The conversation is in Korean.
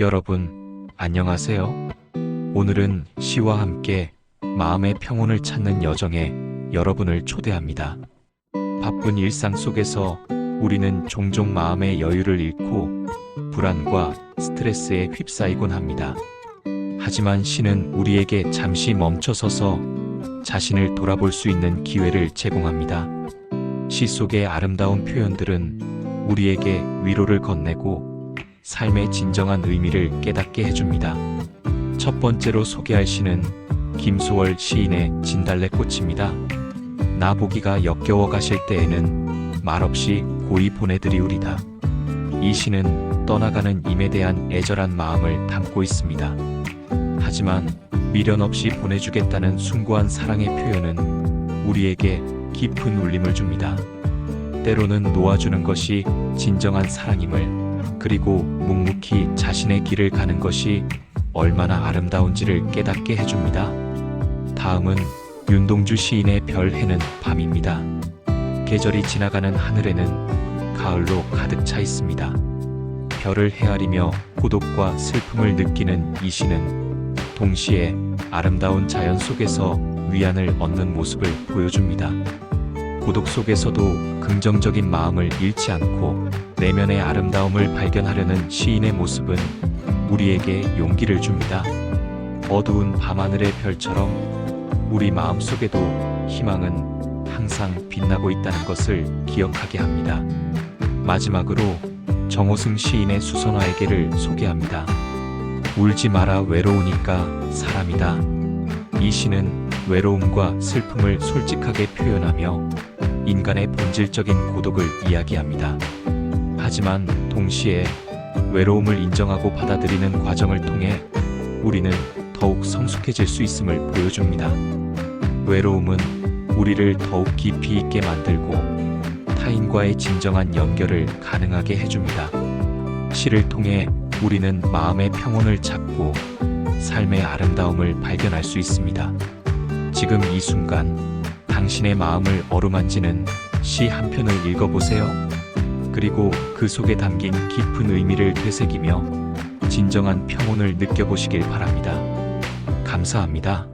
여러분, 안녕하세요. 오늘은 시와 함께 마음의 평온을 찾는 여정에 여러분을 초대합니다. 바쁜 일상 속에서 우리는 종종 마음의 여유를 잃고 불안과 스트레스에 휩싸이곤 합니다. 하지만 시는 우리에게 잠시 멈춰서서 자신을 돌아볼 수 있는 기회를 제공합니다. 시 속의 아름다운 표현들은 우리에게 위로를 건네고 삶의 진정한 의미를 깨닫게 해줍니다. 첫 번째로 소개할 시는 김소월 시인의 진달래꽃입니다. 나보기가 역겨워 가실 때에는 말없이 고이 보내드리우리다. 이 시는 떠나가는 임에 대한 애절한 마음을 담고 있습니다. 하지만 미련 없이 보내주겠다는 숭고한 사랑의 표현은 우리에게 깊은 울림을 줍니다. 때로는 놓아주는 것이 진정한 사랑임을 그리고 묵묵히 자신의 길을 가는 것이 얼마나 아름다운지를 깨닫게 해줍니다. 다음은 윤동주 시인의 별 해는 밤입니다. 계절이 지나가는 하늘에는 가을로 가득 차 있습니다. 별을 헤아리며 고독과 슬픔을 느끼는 이 시는 동시에 아름다운 자연 속에서 위안을 얻는 모습을 보여줍니다. 고독 속에서도 긍정적인 마음을 잃지 않고 내면의 아름다움을 발견하려는 시인의 모습은 우리에게 용기를 줍니다. 어두운 밤하늘의 별처럼 우리 마음 속에도 희망은 항상 빛나고 있다는 것을 기억하게 합니다. 마지막으로 정호승 시인의 수선화에게를 소개합니다. 울지 마라 외로우니까 사람이다. 이 시는 외로움과 슬픔을 솔직하게 표현하며 인간의 본질적인 고독을 이야기합니다. 하지만 동시에 외로움을 인정하고 받아들이는 과정을 통해 우리는 더욱 성숙해질 수 있음을 보여줍니다. 외로움은 우리를 더욱 깊이 있게 만들고 타인과의 진정한 연결을 가능하게 해줍니다. 시를 통해 우리는 마음의 평온을 찾고 삶의 아름다움을 발견할 수 있습니다. 지금 이 순간 당신의 마음을 어루만지는 시 한 편을 읽어보세요. 그리고 그 속에 담긴 깊은 의미를 되새기며 진정한 평온을 느껴보시길 바랍니다. 감사합니다.